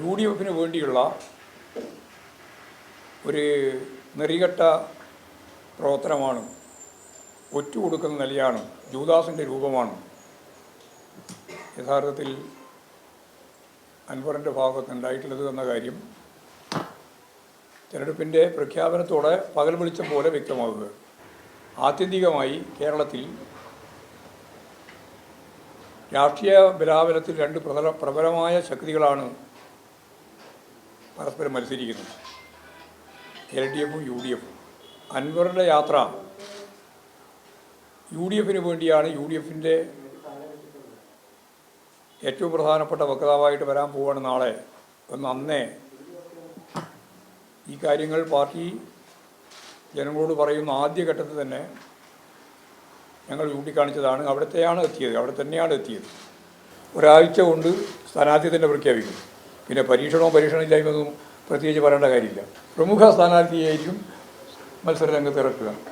U D എഫിന് വേണ്ടിയുള്ള ഒരു നെറികെട്ട പ്രവർത്തനമാണ് ഒറ്റുകൊടുക്കുന്ന നിലയാണ് ജൂദാസിന്റെ രൂപമാണ്. യഥാർത്ഥത്തിൽ അൻവറിന്റെ ഭാഗത്ത് ഉണ്ടായിട്ടുള്ളത് എന്ന കാര്യം തിരഞ്ഞെടുപ്പിന്റെ പ്രഖ്യാപനത്തോടെ പകൽ വെളിച്ചം പോലെ വ്യക്തമാകുക ആത്യന്തികമായി കേരളത്തിൽ രാഷ്ട്രീയ ബലാബലത്തിൽ രണ്ട് പ്രബല പ്രബലമായ ശക്തികളാണ് പരസ്പരം മത്സരിക്കുന്നു. എൽ ഡി എഫും യു ഡി എഫും. അൻവറുടെ യാത്ര യു ഡി എഫിന് വേണ്ടിയാണ് യു ഡി എഫിന്റെ ഏറ്റവും പ്രധാനപ്പെട്ട വക്താവായിട്ട് വരാൻ പോവാണ് നാളെ. അപ്പം അന്നേ ഈ കാര്യങ്ങൾ പാർട്ടി ജനങ്ങളോട് പറയുന്ന ആദ്യഘട്ടത്തിൽ തന്നെ ഞങ്ങൾ ചൂണ്ടിക്കാണിച്ചതാണ്. അവിടത്തെയാണ് എത്തിയത്. അവിടെ തന്നെയാണ് എത്തിയത്. ഒരാഴ്ച കൊണ്ട് സ്ഥാനാർത്ഥി തന്നെ പ്രഖ്യാപിക്കും പിന്നെ പരീക്ഷണവും പരീക്ഷണമില്ലായ്മയൊന്നും പ്രത്യേകിച്ച് പറയേണ്ട കാര്യമില്ല. പ്രമുഖ സ്ഥാനാർത്ഥിയായിരിക്കും മത്സര രംഗത്ത് ഇറക്കുക.